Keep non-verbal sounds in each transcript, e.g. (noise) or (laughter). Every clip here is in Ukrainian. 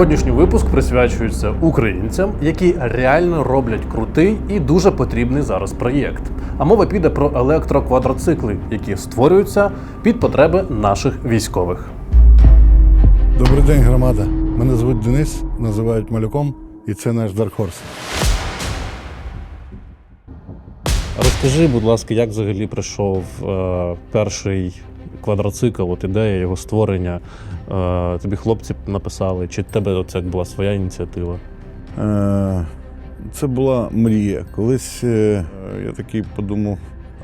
Сьогоднішній випуск присвячується українцям, які реально роблять крутий і дуже потрібний зараз проєкт. А мова піде про електроквадроцикли, які створюються під потреби наших військових. Добрий день, громада. Мене звуть Денис, називають малюком, і це наш Dark Horse. Розкажи, будь ласка, як взагалі прийшов е, перший квадроцикл, от ідея його створення. Е, тобі хлопці написали, чи тебе це була своя ініціатива? Е, Це була мрія. Колись е, я такий подумав,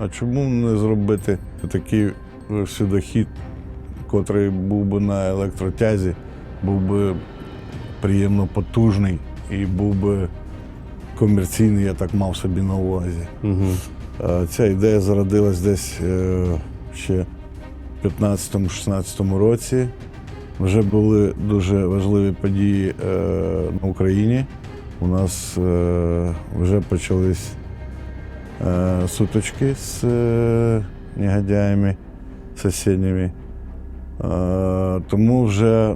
а чому не зробити такий судохід, котрий був би на електротязі, був би приємно потужний і був би комерційний, я так мав собі на увазі. Угу. Ця ідея зародилась десь ще в 15-16 році. Вже були дуже важливі події е, на Україні. У нас е, вже почались е, сутички з негодяями сусідніми. Тому вже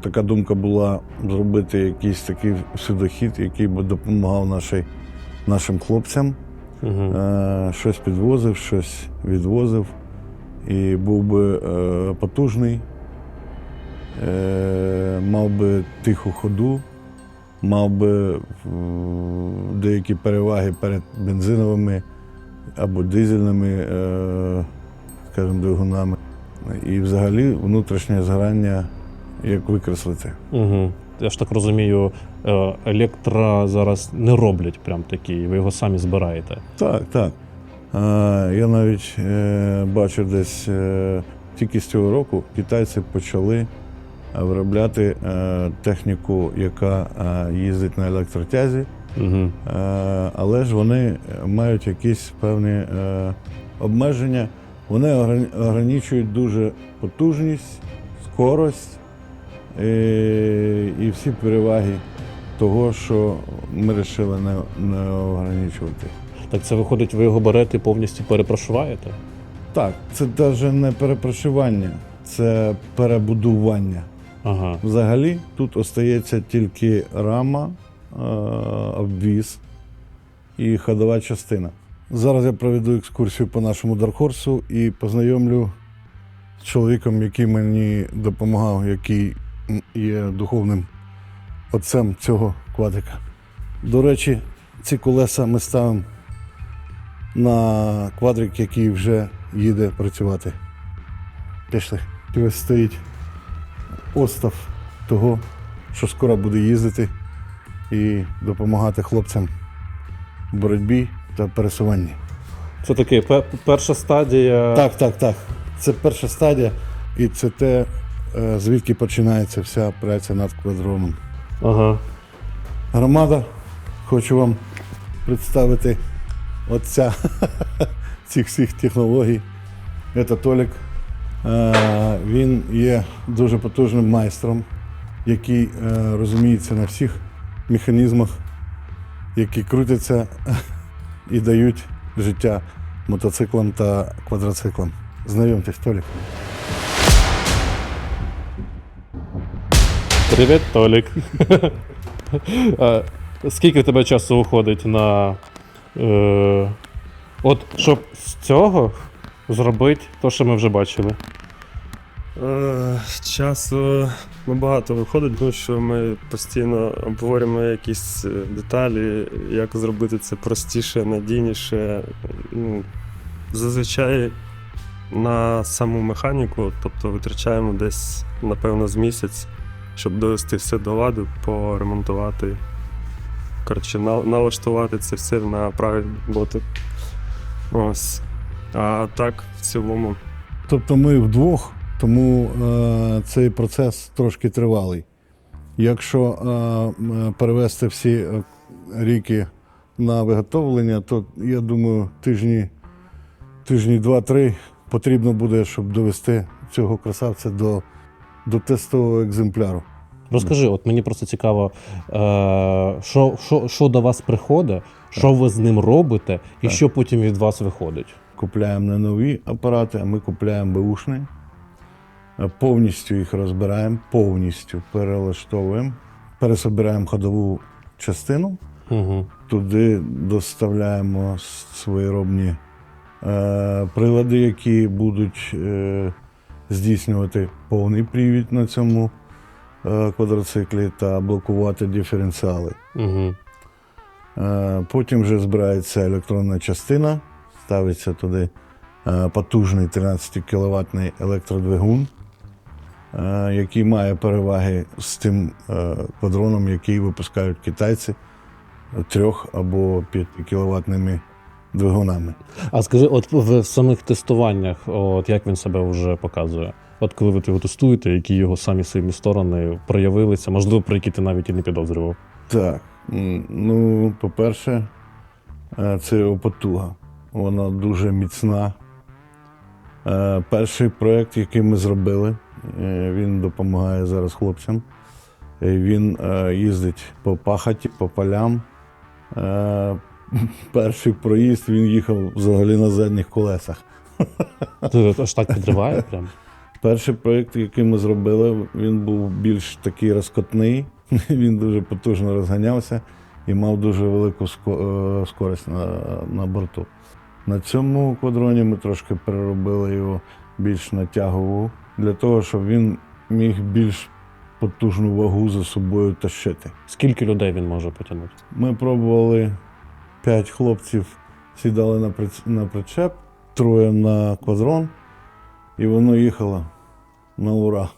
така думка була зробити якийсь такий судохід, який би допомагав нашій, нашим хлопцям. Угу. Щось підвозив, щось відвозив. І був би е, потужний, е, мав би тиху ходу, мав би е, деякі переваги перед бензиновими або дизельними, е, скажімо, двигунами. І взагалі внутрішнє згорання як викреслити. Угу. Я ж так розумію, е, електро зараз не роблять прям такі, ви його самі збираєте. Так, так. Я навіть е, бачу десь е, тільки з цього року китайці почали е, виробляти техніку, яка їздить на електротязі, Угу. але ж вони мають якісь певні обмеження. Вони ограничують дуже потужність, скорость і всі переваги того, що ми вирішили не ограничувати. Так це виходить, ви його берете і повністю перепрошуваєте? Так, це навіть не перепрошування, це перебудування. Ага. Взагалі тут остається тільки рама, е, обвіз і ходова частина. Зараз я проведу екскурсію по нашому Дархорсу і познайомлю з чоловіком, який мені допомагав, який є духовним отцем цього квадрика. До речі, ці колеса ми ставимо на квадрик, який вже їде працювати. Пішли. І ось стоїть остав того, що скоро буде їздити і допомагати хлопцям в боротьбі та пересуванні. Це таки пе- перша стадія. Так, так, так. Це перша стадія, і це те, е, звідки починається вся праця над квадроном. Ага. Громада, хочу вам представити отця (laughs) цих всіх технологій. Це Толік. Е, Він є дуже потужним майстром, який е, розуміється на всіх механізмах, які крутяться (laughs) і дають життя мотоциклам та квадроциклам. Знайомтесь, Толік. Привіт, Толік. (laughs) Скільки в тебе часу уходить на. Е, от щоб з цього зробити те, що ми вже бачили. Е, Часу небагато виходить, тому що ми постійно обговорюємо якісь е, деталі, як зробити це простіше, надійніше. Ну, зазвичай на саму механіку, тобто витрачаємо десь, напевно, з місяць, щоб довести все до ладу, поремонтувати. Коротше, налаштувати це все на правильні боти. Ось. А так, в цілому. Тобто ми вдвох, тому е, цей процес трошки тривалий. Якщо е, перевести всі е, ріки на виготовлення, то я думаю, тижні, тижні два-три потрібно буде, щоб довести цього красавця до, до тестового екземпляру. Розкажи, от мені просто цікаво, е, що, що, що до вас приходить, що ви з ним робите, і Так. що потім від вас виходить. Купляємо не нові апарати, а ми купляємо беушні. Е, Повністю їх розбираємо, повністю перелаштовуємо, пересобираємо ходову частину, Угу. туди доставляємо своєробні е, прилади, які будуть е, здійснювати повний привід на цьому квадроциклі та блокувати диференціали. Угу. Е, Потім вже збирається електронна частина, ставиться туди е, потужний 13 кВт електродвигун, е, який має переваги з тим е, квадроном, який випускають китайці трьох або 5 кВт двигунами. А скажи, от в самих тестуваннях, от як він себе вже показує? От коли ви його тестуєте, які його самі сильні сторони проявилися, можливо, про які ти навіть і не підозрював. Так, ну, по-перше, е, це його потуга. Вона дуже міцна. Е, Перший проєкт, який ми зробили, е, він допомагає зараз хлопцям. Він їздить по пахаті, по полям. (laughs) Перший проїзд він їхав взагалі на задніх колесах. (laughs) Аж так підриває прям. Перший проєкт, який ми зробили, він був більш такий розкотний. (laughs) Він дуже потужно розганявся і мав дуже велику е, скорість на, на борту. На цьому квадроні ми трошки переробили його більш натягову, для того, щоб він міг більш потужну вагу за собою тащити. Скільки людей він може потягнути? Ми пробували п'ять хлопців, сідали на, на причеп, троє на квадрон, і воно їхало на ура.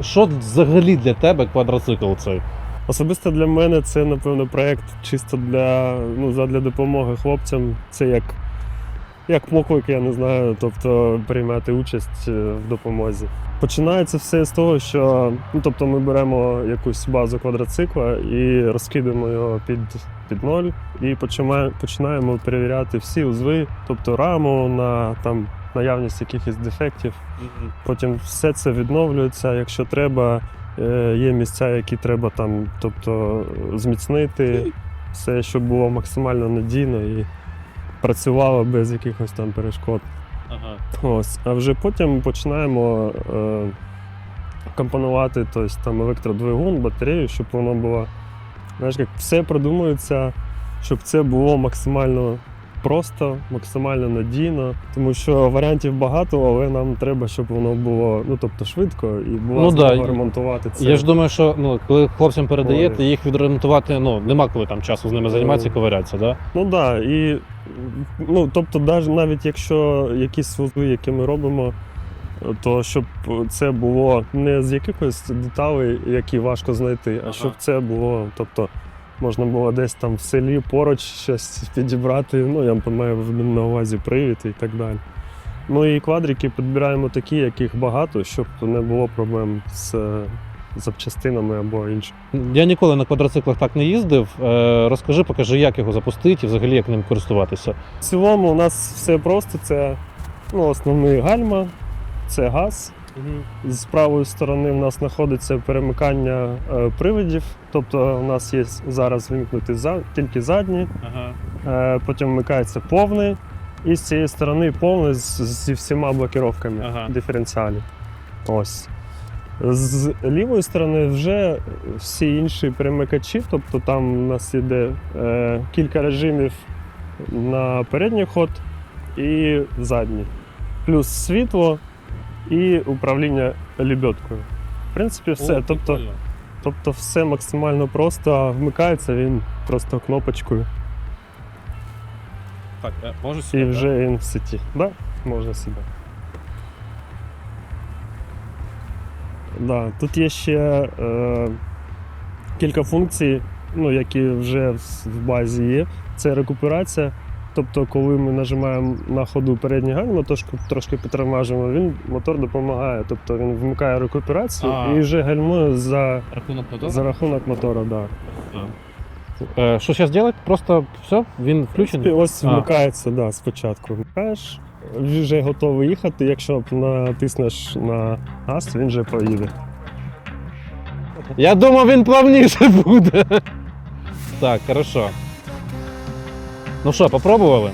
Що взагалі для тебе квадроцикл цей? Особисто для мене це, напевно, проєкт чисто для, ну, задля допомоги хлопцям. Це як, як поклик, я не знаю, тобто приймати участь е, в допомозі. Починається все з того, що ну, тобто ми беремо якусь базу квадроцикла і розкидаємо його під, під ноль, і починаємо, починаємо перевіряти всі узви, тобто раму на там, наявність якихось дефектів. Потім все це відновлюється, якщо треба. Е, Є місця, які треба там, тобто зміцнити все, щоб було максимально надійно і працювало без якихось там перешкод. Ага. Ось, а вже потім починаємо е, компонувати тобто, там, електродвигун, батарею, щоб воно було. Знаєш, як все продумується, щоб це було максимально просто, максимально надійно. Тому що варіантів багато, але нам треба, щоб воно було ну, тобто, швидко і було Ну, да. ремонтувати це. Я ж думаю, що ну, коли хлопцям передаєте, їх відремонтувати, ну нема коли там часу з ними займатися і ковирятися, да? Ну так, да, і ну, тобто, навіть якщо якісь вузли, які ми робимо, то щоб це було не з якихось деталей, які важко знайти, а щоб це було, тобто можна було десь там в селі поруч щось підібрати. Ну, я маю на увазі привід і так далі. Ну і квадрики підбираємо такі, яких багато, щоб не було проблем з е, запчастинами або іншим. Я ніколи на квадроциклах так не їздив. Е, розкажи, покажи, як його запустити і взагалі як ним користуватися. В цілому у нас все просто. Це ну, основний гальма, це газ. З правої сторони в нас знаходиться перемикання е, приводів. Тобто у нас є зараз вимкнути за, тільки задні, Ага. е, потім вмикається повний, і з цієї сторони повний з, зі всіма блокіровками Ага. диференціалів. Ось. З лівої сторони вже всі інші перемикачі, тобто там у нас іде е, кілька режимів на передній ход і задній. Плюс світло і управління лебедкою. В принципі, все. тобто, тобто все максимально просто вмикається він просто кнопочкою Так, е, можу і вже він в сеті. Да? Можна себе. Да, тут є ще е, кілька функцій, ну, які вже в базі є. Це рекуперація. Тобто, коли ми нажимаємо на ходу передній гальма, трошки, трошки підтормажуємо, він мотор допомагає. Тобто він вмикає рекуперацію А. і вже гальмує за, Рахунок за рахунок мотора. Да. Е, що зараз робити? Просто все, він І включений. ось А. вмикається, да, спочатку вмикаєш, вже готовий їхати. Якщо натиснеш на газ, він вже поїде. Я думав, він плавніше (laughs) буде. Так, хорошо. Ну що, попробували?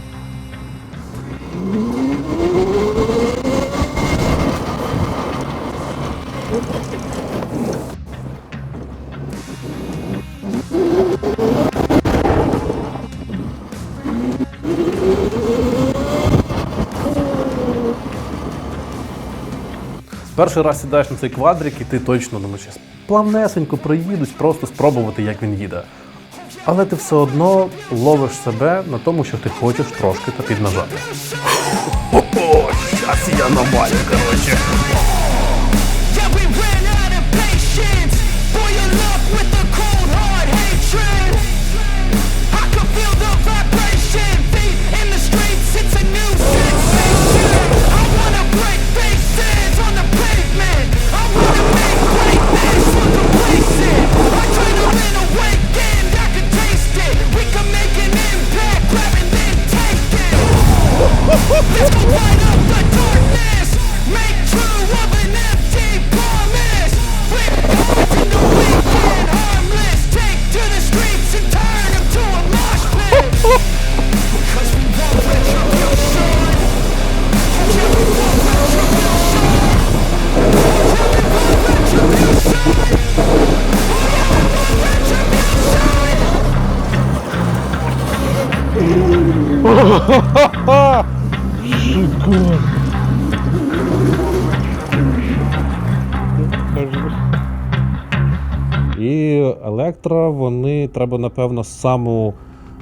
Перший раз сідаєш на цей квадрик, і ти точно думаєш, плавнесенько проїдуть, просто спробувати, як він їде. Але ти все одно ловиш себе на тому, що ти хочеш трошки та піднажати. О, щас я навалю, коротше. Let's go! Треба, напевно, саму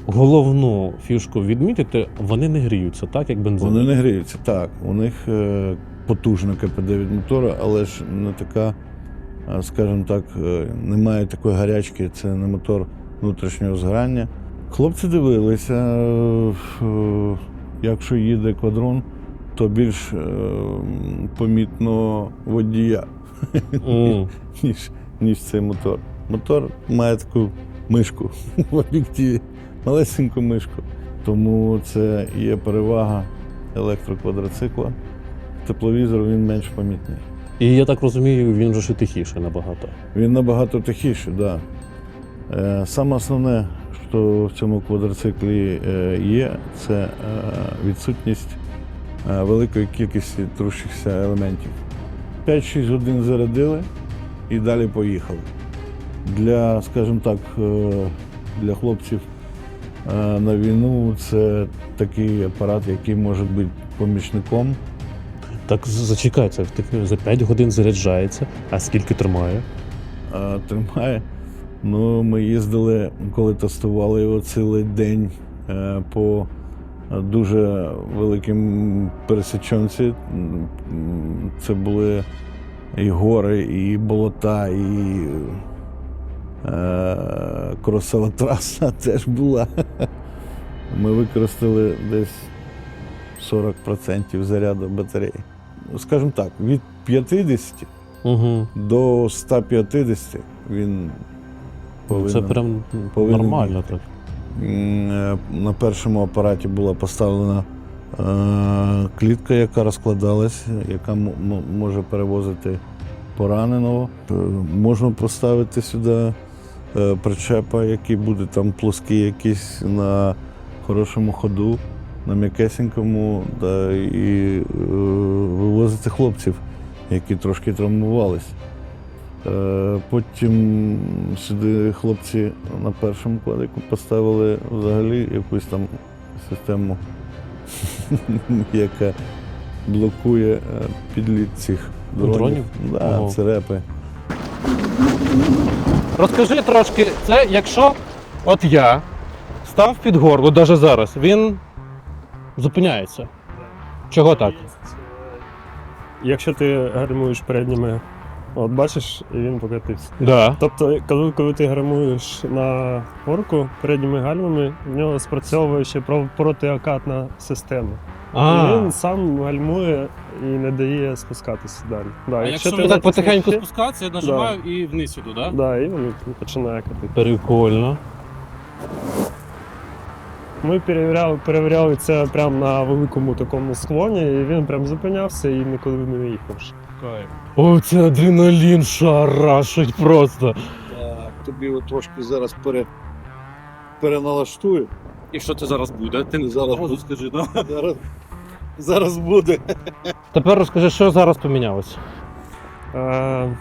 головну фішку відмітити, вони не гріються, так як бензин. Вони не гріються. Так, у них е, потужна КПД від мотора, але ж не така, е, скажімо так, е, немає такої гарячки, це не мотор внутрішнього згорання. Хлопці дивилися, якщо їде квадрон, то більш помітно водія, М. (laughs) ніж, ніж цей мотор. Мотор має таку мишку (laughs) в об'єктиві, малесеньку мишку. Тому це є перевага електроквадроцикла. Тепловізор він менш помітний. І я так розумію, він вже тихіший набагато. Він набагато тихіший, так. Да. Е, саме основне, що в цьому квадроциклі е, є, це е, відсутність великої кількості трущихся елементів. 5-6 годин зарядили і далі поїхали. Для, скажімо так, е, для хлопців е, на війну це такий апарат, який може бути помічником. Так з- зачекай, це таки за 5 годин заряджається, а скільки тримає? а, тримає. Ну, ми їздили, коли тестували його цілий день е, по е, дуже великим пересічонці. Це були і гори, і болота, і е, кросова траса (laughs) теж була. Ми використали десь 40% заряду батареї. Скажімо так, від 50 Угу. до 150 він повинен. Це прям повинен нормально так. Е, На першому апараті була поставлена е, клітка, яка розкладалась, яка може перевозити пораненого. Е, Можна поставити сюди е, причепа, який буде там плоский, якийсь на хорошому ходу, на м'якесенькому, да, і е, вивозити хлопців, які трошки травмувались. Е, Потім сюди хлопці на першому квадрику поставили взагалі якусь там систему, (laughs) яка блокує е, підліт цих дронів. Дронів? Да, Ого. це репи. Розкажи трошки, це якщо от я став під горло, навіть зараз, він зупиняється. Чого так? Якщо ти гальмуєш передніми, от бачиш, і він покатився. Да. Тобто, коли, коли ти гальмуєш на горку передніми гальмами, в нього спрацьовує ще про- протиокатна система. І він сам гальмує і не дає спускатися далі. Да, А якщо ти ми так потихеньку Спускатися, я нажимаю і вниз іду, так? Да, і він починає катити. прикольно. Ми перевіряли, перевіряли це прямо на великому такому склоні, і він прям зупинявся і нікуди не їхав. Кайф. О, це адреналін шарашить просто. Так, тобі от трошки зараз пере, переналаштую. І що це зараз буде? Ти не Зараз Одразу скажи, да? Зараз, зараз буде. Тепер розкажи, що зараз помінялося. Е,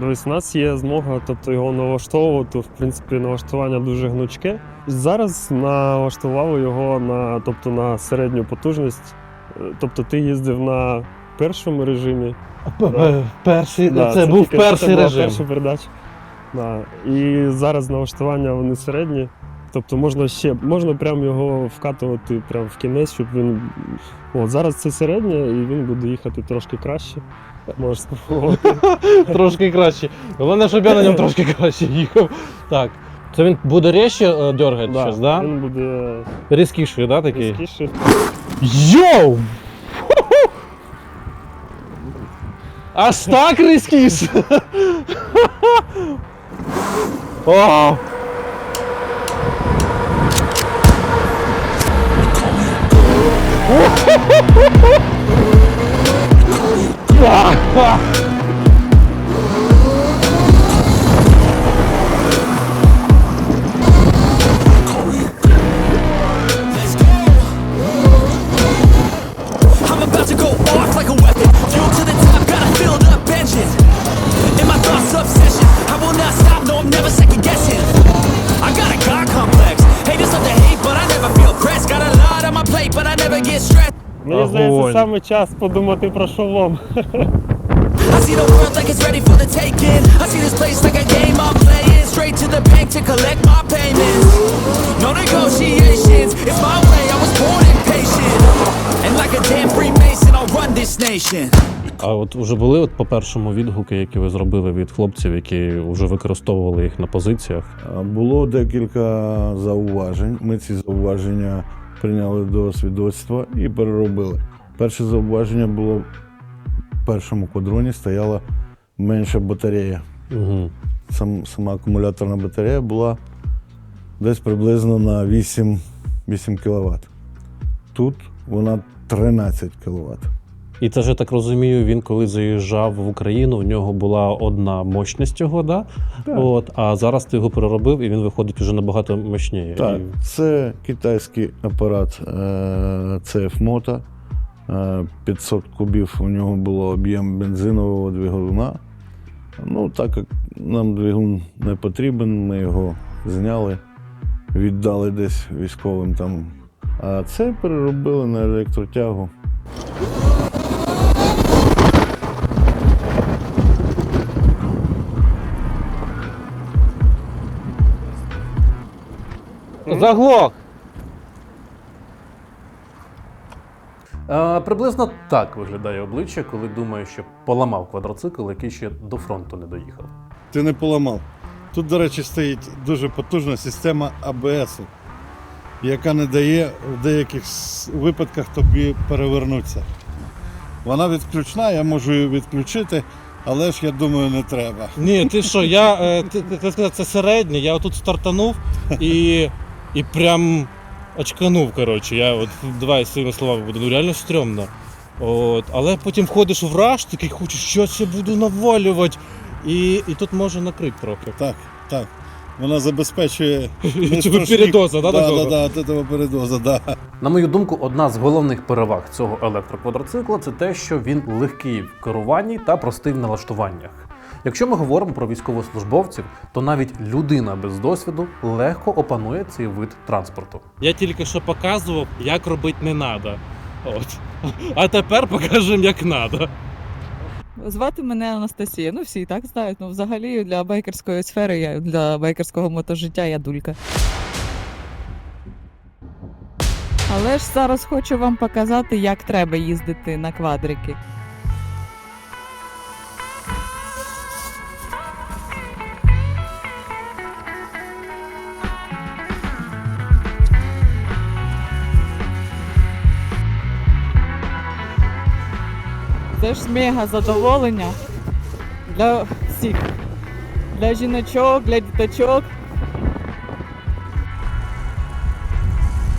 Дивись, у нас є змога, тобто його налаштовувати. В принципі, налаштування дуже гнучке. Зараз налаштували його на, тобто, на середню потужність. Е, Тобто ти їздив на першому режимі. Перший, Да, це, був тільки- перший це була режим. Перша передача. Да. І зараз налаштування вони середні. Тобто можна ще можна прям його вкатувати прям в кінець, щоб він. От зараз це середнє, і він буде їхати трошки краще. Можеш спробувати. (laughs) трошки краще. Головне, щоб я на ньому трошки краще їхав. Так. Це він буде різче дергати Да, щось, да? Він буде Різкіший, да, такий? різкіший. Йоу! Аж так різкіше! (laughs) О! Wow. Саме час подумати про шолом. I see the world like it's ready for the taking. I see this place like a game I'm playing. Straight to the bank to collect my payments. No negotiations, it's my way. I was born impatient. And like a damn Freemason, I'll run this nation. А от вже були от по першому відгуки, які ви зробили від хлопців, які вже використовували їх на позиціях. Було декілька зауважень. Ми ці зауваження прийняли до свідоцтва і переробили. Перше зауваження було в першому квадроні стояла менша батарея. Угу. Сам, сама акумуляторна батарея була десь приблизно на 8, 8 кВт. Тут вона 13 кВт. І це ж я так розумію, він коли заїжджав в Україну, в нього була одна мощність його, да? От, а зараз ти його переробив, і він виходить вже набагато мощніше. Так, І- це китайський апарат е, CF Moto. Е, 500 кубів у нього було об'єм бензинового двигуна. Ну, так як нам двигун не потрібен, ми його зняли, віддали десь військовим там. А це переробили на електротягу. Заглох! Е, приблизно так виглядає обличчя, коли думає, що поламав квадроцикл, який ще до фронту не доїхав. Ти не поламав. Тут, до речі, стоїть дуже потужна система АБС, яка не дає в деяких випадках тобі перевернутися. Вона відключна, я можу її відключити, але ж я думаю, не треба. Ні, ти що, я е, ти, ти, ти сказав, це середнє, я отут стартанув і, і прям очканув. Коротше. Я от давай своїми словами буду, ну реально стрьомно. От, але потім входиш в раш, такий хочеш, що я буду навалювати. І, і тут може накрити трохи. Так, так. Вона забезпечує. (laughs) передоза, да, да, да, да, от этого передоза, да. На мою думку, одна з головних переваг цього електроквадроцикла це те, що він легкий в керуванні та простий в налаштуваннях. Якщо ми говоримо про військовослужбовців, то навіть людина без досвіду легко опанує цей вид транспорту. Я тільки що показував, як робити не треба. От. А тепер покажемо, як треба. Звати мене Анастасія. Ну, всі і так знають. Ну, взагалі для байкерської сфери, я для байкерського мотожиття я дулька. Але ж зараз хочу вам показати, як треба їздити на квадрики. Це ж мега задоволення для всіх. Для жіночок, для діточок.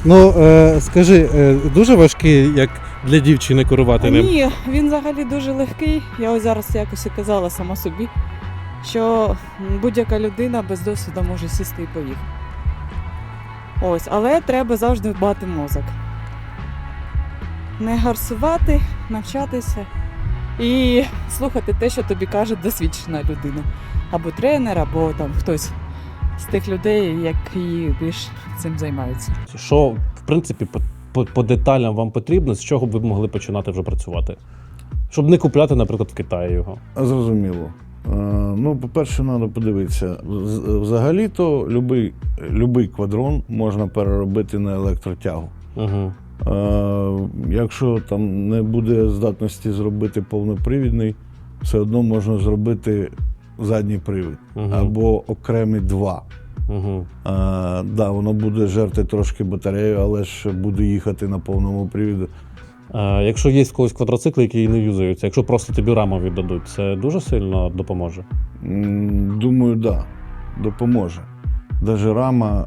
Ну, е, скажи, е, дуже важкий, як для дівчини керувати ним? Ні, він взагалі дуже легкий. Я ось зараз якось і казала сама собі, що будь-яка людина без досвіду може сісти і поїхати. Ось, але треба завжди дбати мозок. Не гарсувати, навчатися і слухати те, що тобі каже досвідчена людина. Або тренер, або там хтось з тих людей, які більш цим займаються. Що, в принципі, по, по, по деталям вам потрібно, з чого б ви могли починати вже працювати? Щоб не купляти, наприклад, в Китаї його. Зрозуміло. Е, Ну, по-перше, треба подивитися. З- Взагалі-то любий, любий квадрон можна переробити на електротягу. Угу. Якщо там не буде здатності зробити повнопривідний, все одно можна зробити задній привід Угу. або окремі два. Угу. Е, да, воно буде жерти трошки батарею, але ж буде їхати на повному привіду. А, якщо є в когось квадроцикли, які не юзаються, якщо просто тобі раму віддадуть, це дуже сильно допоможе. Думаю, так, да, допоможе. Даже рама,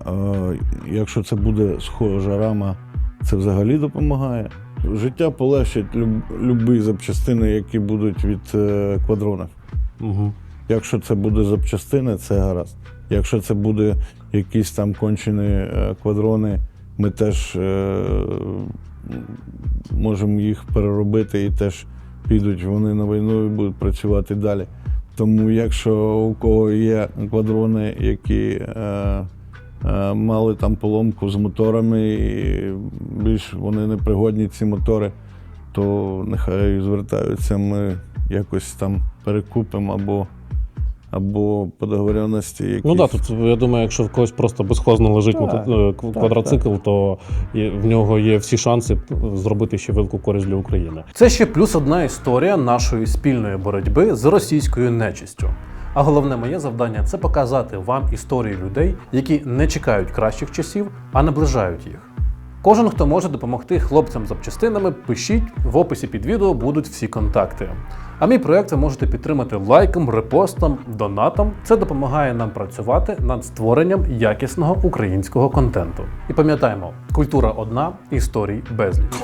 якщо це буде схожа рама, це взагалі допомагає. Життя полегшить люб, любі запчастини, які будуть від е, квадронів. Угу. Якщо це буде запчастини, це гаразд. Якщо це буде якісь там кончені е, квадрони, ми теж е, можемо їх переробити і теж підуть вони на війну і будуть працювати далі. Тому якщо у кого є квадрони, які е, мали там поломку з моторами, і більш вони не пригодні ці мотори, то нехай звертаються, ми якось там перекупимо або, або по договоренності. Якісь. Ну так, да, тут я думаю, якщо в когось просто безхозно лежить Так, мото- е, кв- квадроцикл, то в нього є всі шанси зробити ще велику користь для України. Це ще плюс одна історія нашої спільної боротьби з російською нечистю. А головне моє завдання це показати вам історії людей, які не чекають кращих часів, а наближають їх. Кожен, хто може допомогти хлопцям запчастинами, пишіть в описі під відео будуть всі контакти. А мій проект ви можете підтримати лайком, репостом, донатом. Це допомагає нам працювати над створенням якісного українського контенту. І пам'ятаємо, культура одна, історій безліч.